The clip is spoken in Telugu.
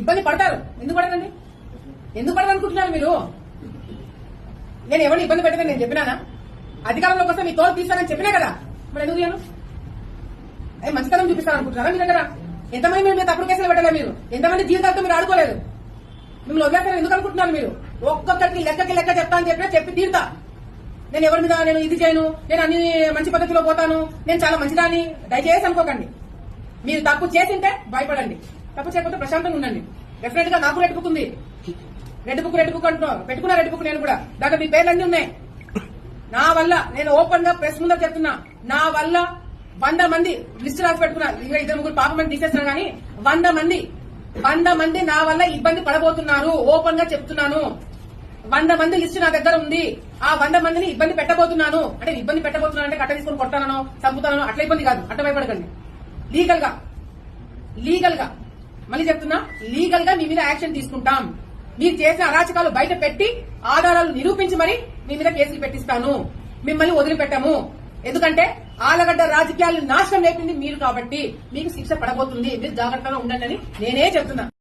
ఇబ్బంది పడతారు. ఎందుకు పడదండి? ఎందుకు పడదనుకుంటున్నారు మీరు? నేను ఎవరిని ఇబ్బంది పెట్టదని నేను చెప్పినానా? అధికారంలోకి వస్తే మీ తోలు తీస్తానని చెప్పినా కదా? మరి ఎందుకు చేయను ఏ మంచితనం చూపిస్తాను అనుకుంటున్నారా మీ దగ్గర? ఎంతమంది మీరు మీద తప్పుడు కేసులు పెట్టలే మీరు? ఎంతమంది జీవితాలతో మీరు ఆడుకోలేదు? మిమ్మల్ని వదిలేస్తారు ఎందుకు అనుకుంటున్నారు మీరు? ఒక్కొక్కరికి లెక్కకి లెక్క చెప్తా అని చెప్పినా చెప్పి తీరుతా. నేను ఎవరి మీద నేను ఇది చేయను నేను అన్ని మంచి పద్ధతిలో పోతాను నేను చాలా మంచిదాన్ని. దయచేసి అనుకోకండి. మీరు తప్పు చేసింటే భయపడండి. తప్పు చేయకపోతే ప్రశాంతంగా ఉండండి. డెఫినెట్గా నాకు రెడ్ బుక్ ఉంది. రెడ్ బుక్ రెడ్ బుక్ అంటున్నాను పెట్టుకున్న రెడ్ బుక్ నేను కూడా. దాకా మీ పేర్లన్నీ ఉన్నాయి. నా వల్ల నేను ఓపెన్గా ప్రెస్ ముందర చెప్తున్నా. నా వల్ల వంద మంది లిస్ట్ రాసి పెట్టుకున్నా. ఇద్దరు ముగ్గురు పాప మంది తీసేస్తున్నా గానీ వంద మంది వంద మంది నా వల్ల ఇబ్బంది పడబోతున్నారు. ఓపెన్గా చెప్తున్నాను. వంద మంది లిస్ట్ నా దగ్గర ఉంది. ఆ వంద మందిని ఇబ్బంది పెట్టబోతున్నాను. అంటే ఇబ్బంది పెట్టబోతున్నాను అంటే కట్ట తీసుకొని కొట్టానో చంపుతానో అట్లా ఇబ్బంది కాదు. అట్ట భయపడకండి లీగల్గా లీగల్గా మళ్ళీ చెప్తున్నా లీగల్గా మీ మీద యాక్షన్ తీసుకుంటాం. మీరు చేసిన అరాచకాలు బయట పెట్టి ఆధారాలు నిరూపించి మరి మీ మీద కేసులు పెట్టిస్తాను. మిమ్మల్ని వదిలిపెట్టాము. ఎందుకంటే ఆలగడ్డ రాజకీయాలు నాశనం లేపింది మీరు కాబట్టి. మీకు శిక్ష పడబోతుంది. మీరు జాగ్రత్తగా ఉండండి అని నేనే చెప్తున్నా.